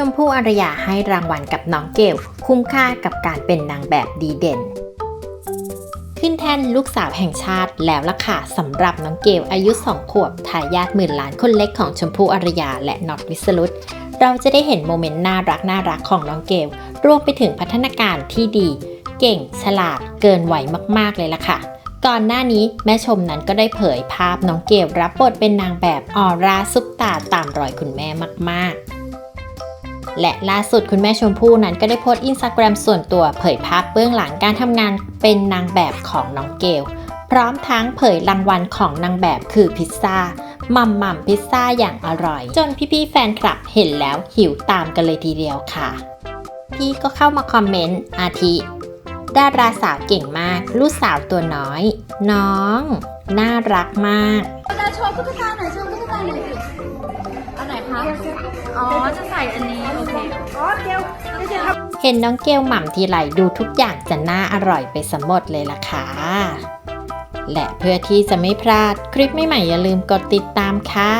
ชมพู่อารยาให้รางวัลกับน้องเกลคุ้มค่ากับการเป็นนางแบบดีเด่น ขึ้นแท่นลูกสาวแห่งชาติแล้วล่ะค่ะสำหรับน้องเกลอายุ 2 ขวบทายาทหมื่นล้านคนเล็กของชมพู่อารยาและน็อตวิสรุตเราจะได้เห็นโมเมนต์น่ารักน่ารักของน้องเกลรวมไปถึงพัฒนาการที่ดี เก่ง ฉลาด เกินไหวมาก ๆ เลยล่ะค่ะ ก่อนหน้านี้แม่ชมนั้นก็ได้เผยภาพน้องเกลรับบทเป็นนางแบบออร่าซุปตาตามรอยคุณแม่มาก ๆ และล่าสุดคุณแม่ชมพู่นั้นก็ได้โพสต์อินสตาแกรมส่วนตัวเผยภาพเบื้องหลังการทำงานเป็นนางแบบของน้องเกล พร้อมทั้งเผยรางวัลของนางแบบคือพิซซ่ามัมมัมพิซซ่าอย่างอร่อย จนพี่ๆแฟนคลับเห็นแล้วหิวตามกันเลยทีเดียวค่ะ พี่ก็เข้ามาคอมเมนต์อาทิดาราสาวเก่งมาก ลูกสาวตัวน้อย น้อง น่ารักมากจะโชว์ตุ๊กตาหน่อยโชว์ตุ๊กตาหน่อยสิอันไหนคะ อ๋อ จะใส่อันนี้โอเคเห็นน้องเกลหม่ำทีไรดูทุกอย่างจะน่าอร่อยไปสมหมดเลยล่ะค่ะ และเพื่อที่จะไม่พลาดคลิปใหม่ๆอย่าลืมกดติดตามค่ะ